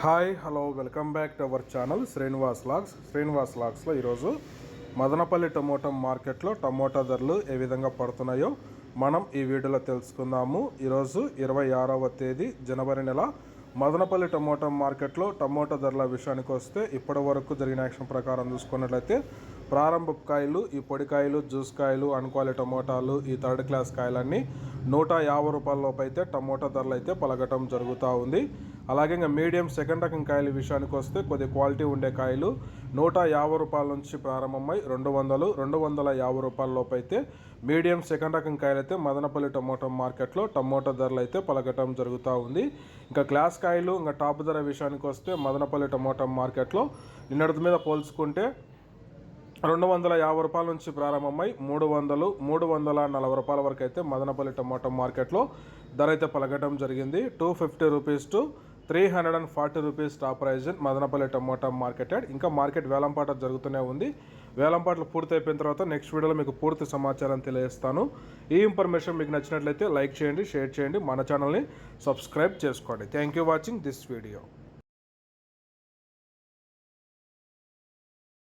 Hi hello welcome back to our channel Srinivas logs. Srinivas లాగ్స్లో ఈరోజు Madanapalle tomato మార్కెట్లో tomato ధరలు ఏ విధంగా పడుతున్నాయో మనం ఈ వీడియోలో తెలుసుకుందాము. ఈరోజు ఇరవై ఆరవ తేదీ జనవరి నెల. మదనపల్లి టమోటా మార్కెట్లో టమోటా ధరల విషయానికి వస్తే ఇప్పటి వరకు జరిగిన యాక్షన్ ప్రకారం చూసుకున్నట్లయితే ప్రారంభ కాయలు ఈ పొడికాయలు జ్యూస్ కాయలు అనుకోవాలి టమోటాలు ఈ థర్డ్ క్లాస్ కాయలన్నీ నూట యాభై రూపాయలలోపు అయితే టమోటా ధరలు అయితే పలకటం జరుగుతూ ఉంది. అలాగే ఇంకా మీడియం సెకండ్ రకం కాయల విషయానికి వస్తే కొద్ది క్వాలిటీ ఉండే కాయలు నూట యాభై రూపాయల నుంచి ప్రారంభమై రెండు వందలు రెండు వందల యాభై రూపాయలలోపు అయితే మీడియం సెకండ్ రకం కాయలు అయితే మదనపల్లి టమోటా మార్కెట్లో టమోటా ధరలు అయితే పలకటం జరుగుతూ ఉంది. ఇంకా గ్లాస్ కాయలు ఇంకా టాప్ ధర విషయానికి వస్తే మదనపల్లి టమోటా మార్కెట్లో నిన్నటి మీద పోల్చుకుంటే రెండు వందల యాభై రూపాయల నుంచి ప్రారంభమై మూడు వందలు మూడు వందల నలభై రూపాయల వరకు అయితే మదనపల్లి టమాటో మార్కెట్లో ధర అయితే పలకటం జరిగింది. Two fifty rupees to three hundred and forty rupees top price Madanapalle tomato market ఇంకా మార్కెట్ వేలంపాట జరుగుతూనే ఉంది. వేలంపాటలు పూర్తి అయిపోయిన తర్వాత నెక్స్ట్ వీడియోలో మీకు పూర్తి సమాచారం తెలియజేస్తాను. ఈ ఇన్ఫర్మేషన్ మీకు నచ్చినట్లయితే లైక్ చేయండి షేర్ చేయండి. మన ఛానల్ని సబ్స్క్రైబ్ చేసుకోండి. Thank you watching this video